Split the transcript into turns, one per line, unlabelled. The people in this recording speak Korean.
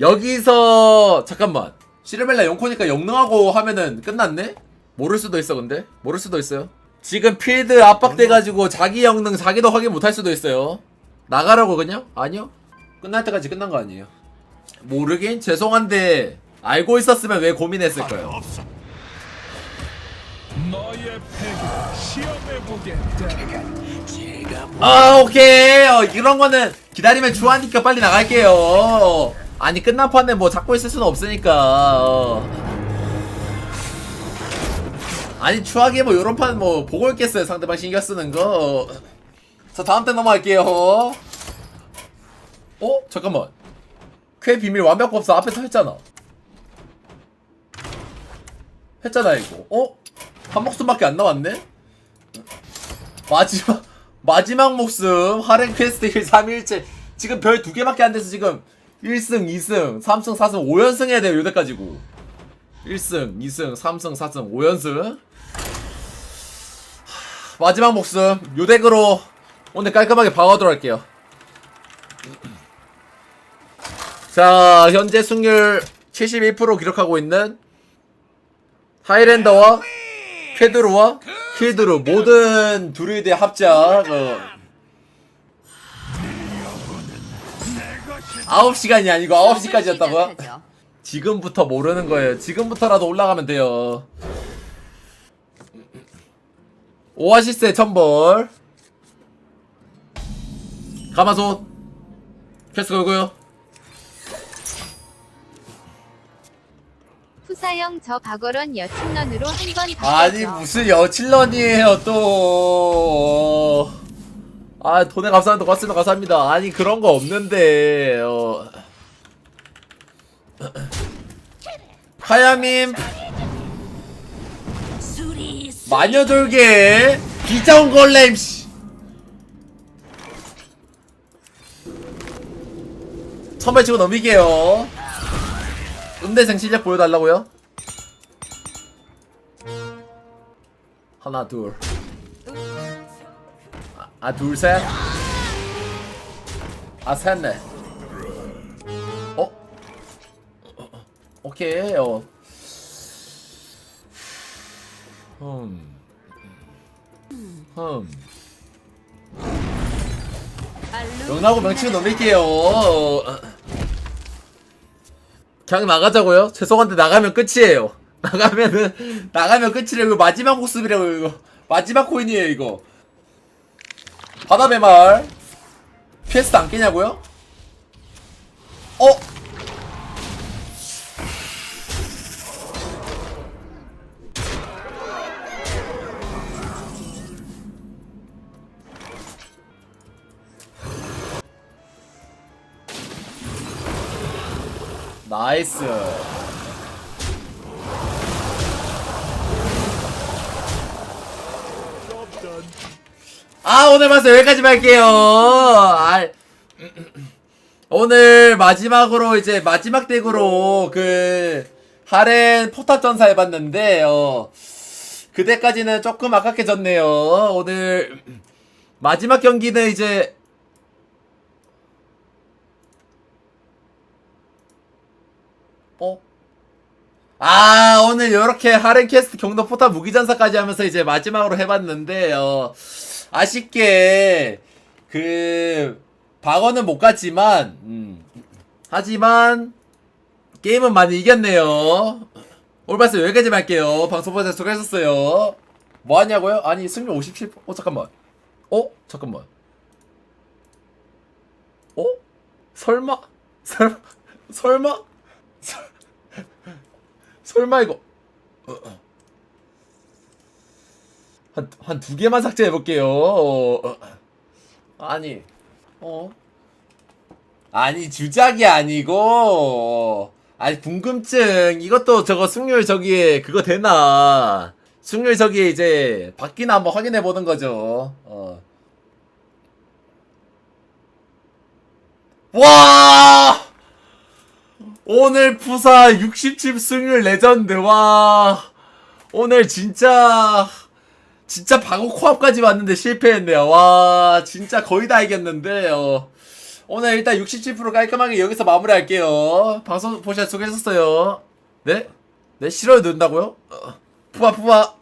여기서 잠깐만. 시르멜라 영코니까 영능하고 하면은 끝났네? 모를 수도 있어 근데? 모를 수도 있어요. 지금 필드 압박돼가지고 자기 영능 자기도 확인 못할 수도 있어요. 나가라고 그냥? 아니요? 끝날 때까지 끝난 거 아니에요. 모르긴? 죄송한데 알고 있었으면 왜 고민했을까요.
보겠다.
아 오케이. 어, 이런 거는 기다리면 주하니까 빨리 나갈게요 아니 끝난 판에 뭐 잡고 있을 수는 없으니까. 어. 아니 추하게 뭐 요런 판 뭐 보고 있겠어요 상대방 신경 쓰는 거 자 다음 때 넘어갈게요. 어? 잠깐만. 쾌 비밀 완벽 법사 앞에서 했잖아. 했잖아 이거. 어? 한 목숨밖에 안 남았네? 마지막 마지막 목숨. 하렌 퀘스트 1 3일째. 지금 별 두 개밖에 안 돼서 지금 1승 2승 3승 4승 5연승 해야 돼요 요때까지고 1승 2승 3승 4승 5연승 마지막 목숨 요 덱으로 오늘 깔끔하게 방어하도록 할게요 자 현재 승률 71% 기록하고 있는 하이랜더와 쾌드로와 퀴드로 모든 druid의 합작 어. 9시간이 아니고 9시까지였다고요?
시작하죠.
지금부터 모르는 거예요 지금부터라도 올라가면 돼요 오아시스의 천벌 가마솥 캐스 걸고요
후사형 저 박어런 여친런으로 한번 더.
아니 무슨 여칠런이에요 또. 아 돈에 감사합니다. 고맙습니다. 감사합니다. 아니 그런 거 없는데 어. 하야밈 마녀돌개. 비정골렘 씨. 선발 치고 넘기게요. 음대생 실력 보여달라고요? 하나 둘. 아, 아, 둘 셋. 아 셋네. 어? 오케이. 어. 흠. 흠. 명나고 명치고 넘길게요. 그냥 나가자고요? 죄송한데 나가면 끝이에요. 나가면은 나가면 끝이래요. 이거 마지막 모습이래요. 이거 마지막 코인이에요. 이거 바다 배말 PS 안 깨냐고요? 어? 나이스. 아 오늘 봤어 여기까지만 할게요. 아, 오늘 마지막으로 이제 마지막 덱으로 그 하렌 포탑 전사 해봤는데 어 그때까지는 조금 아깝게 졌네요. 오늘 마지막 경기는 이제 어? 아 오늘 요렇게 하렌 캐스트 경도 포탑 무기전사까지 하면서 이제 마지막으로 해봤는데 어 아쉽게 그 박어는 못 갔지만 음, 하지만 게임은 많이 이겼네요 올바스 여기까지만 할게요 방송 보셔서 수고하셨어요 뭐 하냐고요? 아니 승률 57%? 어 잠깐만 어? 잠깐만 어? 설마? 설마? 설마? 설- 설마 이거 어, 어. 한, 한 두 개만 삭제해 볼게요. 어, 어. 아니, 어? 아니, 주작이 아니고, 아니, 궁금증. 이것도 저거 승률 저기에 그거 되나. 승률 저기에 이제 바뀌나 한번 확인해 보는 거죠. 어. 와! 오늘 푸사 60칩 승률 레전드, 와. 오늘 진짜, 진짜 방어 코앞까지 왔는데 실패했네요. 와, 진짜 거의 다 이겼는데, 어. 오늘 일단 67% 깔끔하게 여기서 마무리할게요. 방송 보시아 수고하셨어요. 네? 네, 싫어요, 넣는다고요? 어, 푸바, 푸바.